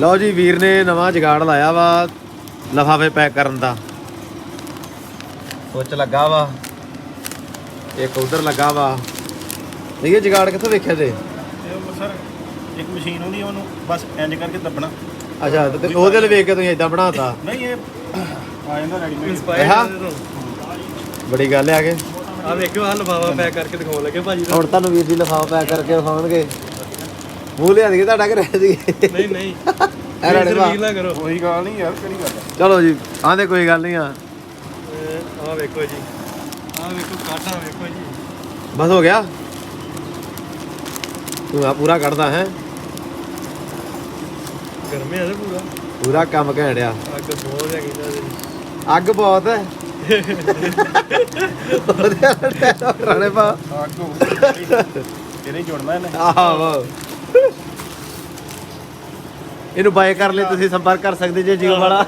ਲਓ ਜੀ ਵੀਰ ਨੇ ਨਵਾਂ ਜਗਾੜ ਲਾਇਆ ਵਾ ਲਫਾਫੇ ਪੈਕ ਕਰਨ ਦਾ। ਸੋਚ ਲੱਗਾ ਵਾ ਇੱਕ ਉਧਰ ਲੱਗਾ ਵਾ। ਇਹ ਜਗਾੜ ਕਿੱਥੋਂ ਵੇਖਿਆ ਤੇ? ਸਰ ਇੱਕ ਮਸ਼ੀਨ ਹੁੰਦੀ ਆ ਉਹਨੂੰ ਬਸ ਇੰਜ ਕਰਕੇ ਦੱਬਣਾ। ਅੱਛਾ ਤੇ ਉਹਦੇ ਲਈ ਵੇਖ ਕੇ ਤੁਸੀਂ ਇਦਾਂ ਬਣਾਤਾ? ਨਹੀਂ ਇਹ ਆ ਜਾਂਦਾ ਰੈਡੀਮੇਡ ਹਾਂ? ਬੜੀ ਗੱਲ ਆ ਕੇ। ਆ ਵੇਖਿਓ ਆ ਲਫਾਫਾ ਪੈਕ ਕਰਕੇ ਦਿਖਾਉਣ ਲੱਗੇ ਭਾਜੀ ਹੁਣ ਤੁਹਾਨੂੰ ਵੀਰ ਦੀ ਲਫਾਫਾ ਪੈਕ ਕਰਕੇ ਵਿਖਾਉਣਗੇ ਮੂੰਹ ਲਿਆ ਦੇ ਤੁਹਾਡਾ ਕਿ ਰਹਿ ਜੀ ਨਹੀਂ। ਨਹੀਂ ਐ ਰਾਣੇ ਭਾ। ਨਾ ਕਰੋ। ਉਹੀ ਗੱਲ ਨਹੀਂ ਯਾਰ ਕਿਹੜੀ ਗੱਲ ਆ? ਚਲੋ ਜੀ ਆਂਦੇ ਕੋਈ ਗੱਲ ਨਹੀਂ ਆ। ਆ ਵੇਖੋ ਜੀ। ਆ ਵੇਖੋ ਕਾਟਾ ਵੇਖੋ ਜੀ। ਬਸ ਹੋ ਗਿਆ? ਤੂੰ ਆ ਪੂਰਾ ਕੱਢਦਾ ਹੈ। ਗਰਮੇ ਆ ਤੇ ਪੂਰਾ। ਪੂਰਾ ਕੰਮ ਘੈਂਟਿਆ ਅੱਗ ਬਹੁਤ ਹੈਗੀ ਇਹਦੇ ਅੱਗ ਬਹੁਤ ਹੈ। ਰਾਣੇ ਪਾ। ਆਗੋ ਤੇਰੇ ਜੁੜਨਾ ਇਹਨੇ। ਆਹੋ। ਇਹਨੂੰ ਬਾਏ ਕਰ ਲਈ ਤੁਸੀਂ ਸੰਪਰਕ ਕਰ ਸਕਦੇ ਜੇ ਜੀਓ ਵਾਲਾ।